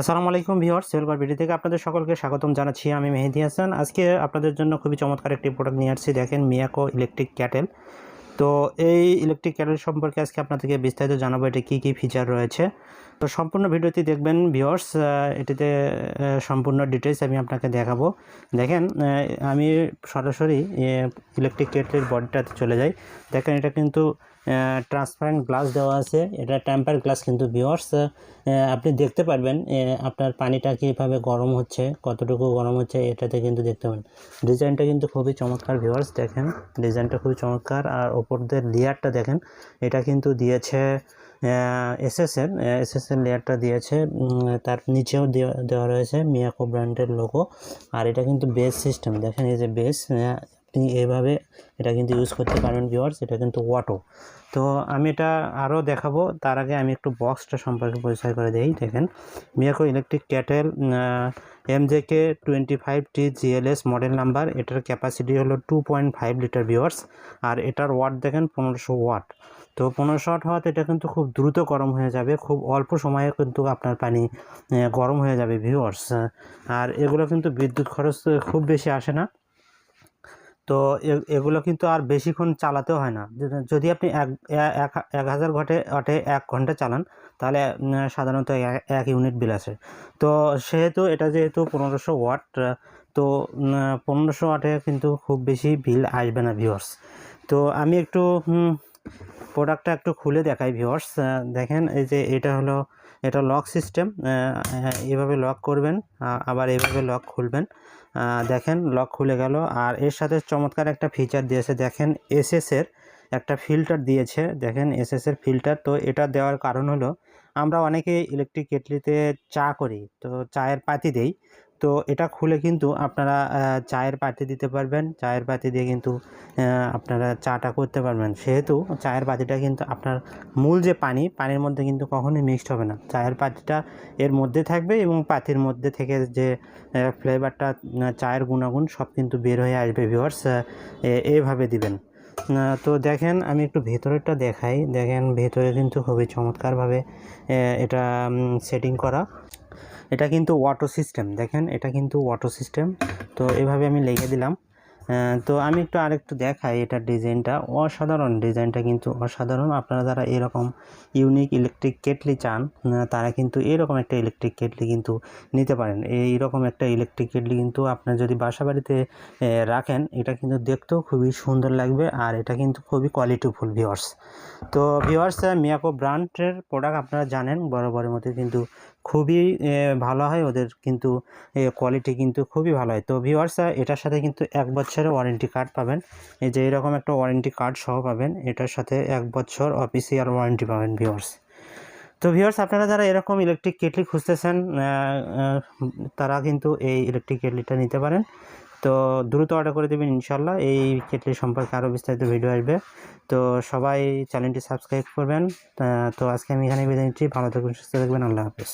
আসসালামু আলাইকুম viewers সেলবার video থেকে আপনাদের সকলকে স্বাগতম জানাচ্ছি আমি মেহেদি হাসান। আজকে আপনাদের জন্য খুবই চমৎকার একটি প্রোডাক্ট নিয়ে আসছি, দেখেন মিয়াকো ইলেকট্রিক ক্যাটেল তো এই ইলেকট্রিক ক্যাটেল সম্পর্কে আজকে আপনাদেরকে বিস্তারিত জানাব, এটা কী কী ফিচার রয়েছে। তো সম্পূর্ণ ভিডিওটি দেখবেন ভিউয়ার্স এটিতে সম্পূর্ণ ডিটেলস আমি আপনাকে দেখাবো। দেখেন আমি সরাসরি ইলেকট্রিক কেটলির বডিটাতে চলে যাই। দেখেন, এটা কিন্তু ট্রান্সপারেন্ট গ্লাস দেওয়া আছে। এটা টেম্পার গ্লাস কিন্তু ভিওয়ার্স আপনি দেখতে পারবেন আপনার পানিটা কীভাবে গরম হচ্ছে, কতটুকু গরম হচ্ছে, এটাতে কিন্তু দেখতে পাবেন ডিজাইনটা কিন্তু খুবই চমৎকার ভিওয়ার্স দেখেন, ডিজাইনটা খুবই চমৎকার। আর ওপরদের লেয়ারটা দেখেন, এটা কিন্তু দিয়েছে এসএসএর এসএসএর লেয়ারটা দিয়েছে তার নিচেও দেওয়া দেওয়া রয়েছে মিয়াকো ব্র্যান্ডের লোগো আর এটা কিন্তু বেস সিস্টেম দেখেন এই যে বেস আপনি এভাবে এটা কিন্তু ইউজ করতে পারবেন ভিওয়ার্স এটা কিন্তু ওয়াটো তো আমি এটা আরও দেখাবো। তার আগে আমি একটু বক্সটা সম্পর্কে পরিচয় করে দিই। দেখেন Miyako electric kettle M J K twenty five T GLS model number এটার ক্যাপাসিটি হলো two point five litre viewers আর এটার ওয়াট দেখেন পনেরোশো ওয়াট তো পনেরোশো ওয়াট হওয়াতে এটা কিন্তু খুব দ্রুত গরম হয়ে যাবে, খুব অল্প সময়ে কিন্তু আপনার পানি গরম হয়ে যাবে ভিউয়ার্স আর এগুলো কিন্তু বিদ্যুৎ খরচ খুব বেশি আসে না। তো এগুলো কিন্তু আর বেশিক্ষণ চালাতেও হয় না। যদি- আপনি এক এক হাজার ঘটে অটে এক ঘণ্টা চালান, তাহলে সাধারণত এক- ইউনিট বিল আসে তো সেহেতু এটা যেহেতু পনেরোশো ওয়াট তো পনেরোশো ওয়াটে কিন্তু খুব বেশি বিল আসবে না ভিওর্স তো আমি একটু প্রোডাক্টটা একটু খুলে দেখাই ভিউয়ার্স দেখেন, এই যে এটা হলো এটা লক সিস্টেম এভাবে লক করবেন আবার এভাবে লক খুলবেন। দেখেন লক খুলে গেল, আর এর সাথে চমৎকার একটা ফিচার দিয়েছে। দেখেন এসএসের একটা ফিল্টার দিয়েছে, দেখেন এসএসের ফিল্টার তো এটা দেওয়ার কারণ হলো, আমরা অনেকে ইলেকট্রিক কেটলিতে চা করি, তো চায়ের পাতি দেই। তো এটা খুলে কিন্তু আপনারা চায়ের পাতি দিতে পারবেন। চায়ের পাতি দিয়ে কিন্তু আপনারা চাটা করতে পারবেন। সেহেতু চায়ের পাতিটা কিন্তু আপনার মূল যে পানি, পানির মধ্যে কিন্তু কখনোই মিক্সড হবে না। চায়ের পাতিটা এর মধ্যে থাকবে এবং পাতির মধ্যে থেকে যে ফ্লেভারটা চায়ের গুণাগুণ সব কিন্তু বের হয়ে আসবে ভিওয়ার্স এইভাবে দিবেন। তো দেখেন, আমি একটু ভেতরেরটা দেখাই। দেখেন, ভেতরে কিন্তু খুবই চমৎকারভাবে এটা সেটিং করা। এটা কিন্তু ওয়াটো সিস্টেম দেখেন, এটা কিন্তু ওয়াটো সিস্টেম তো এভাবে আমি লেগে দিলাম। তো আমি একটু আরেকটু দেখাই এটার ডিজাইনটা। অসাধারণ ডিজাইনটা কিন্তু অসাধারণ। আপনারা যারা এরকম ইউনিক ইলেকট্রিক কেটলি চান তারা কিন্তু এরকম একটা ইলেকট্রিক কেটলি কিন্তু নিতে পারেন। এইরকম একটা ইলেকট্রিক কেটলি কিন্তু আপনার যদি বাসা বাড়িতে রাখেন, এটা কিন্তু দেখতেও খুবই সুন্দর লাগবে আর এটা কিন্তু খুবই কোয়ালিটিফুল ভিওয়ার্স তো ভিওয়ার্স মিয়াকো ব্র্যান্ডের প্রোডাক্ট আপনারা জানেন বড় বরাবরের মধ্যে কিন্তু খুবই ভালো হয়। ওদের কিন্তু কোয়ালিটি কিন্তু খুবই ভালো হয়। তো ভিওয়ার্স এটার সাথে কিন্তু এক বছরের ওয়ারেন্টি কার্ড পাবেন। এই যে এরকম একটা ওয়ারেন্টি কার্ড সহ পাবেন, এটার সাথে এক বছর অফিসিয়াল ওয়ারেন্টি পাবেন ভিওয়ার্স তো ভিউয়ার্স আপনারা যারা এরকম ইলেকট্রিক কেটলি খুঁজতেছেন তারা কিন্তু এই ইলেকট্রিক কেটলিটা নিতে পারেন। তো দ্রুত অর্ডার করে দেবেন ইনশাল্লাহ এই কেটলি সম্পর্কে আরও বিস্তারিত ভিডিও আসবে। তো সবাই চ্যানেলটি সাবস্ক্রাইব করবেন। তো আজকে আমি এখানে বিদায় নিচ্ছি। ভালো থাকবেন সুস্থ থাকবেন। আল্লাহ হাফেজ।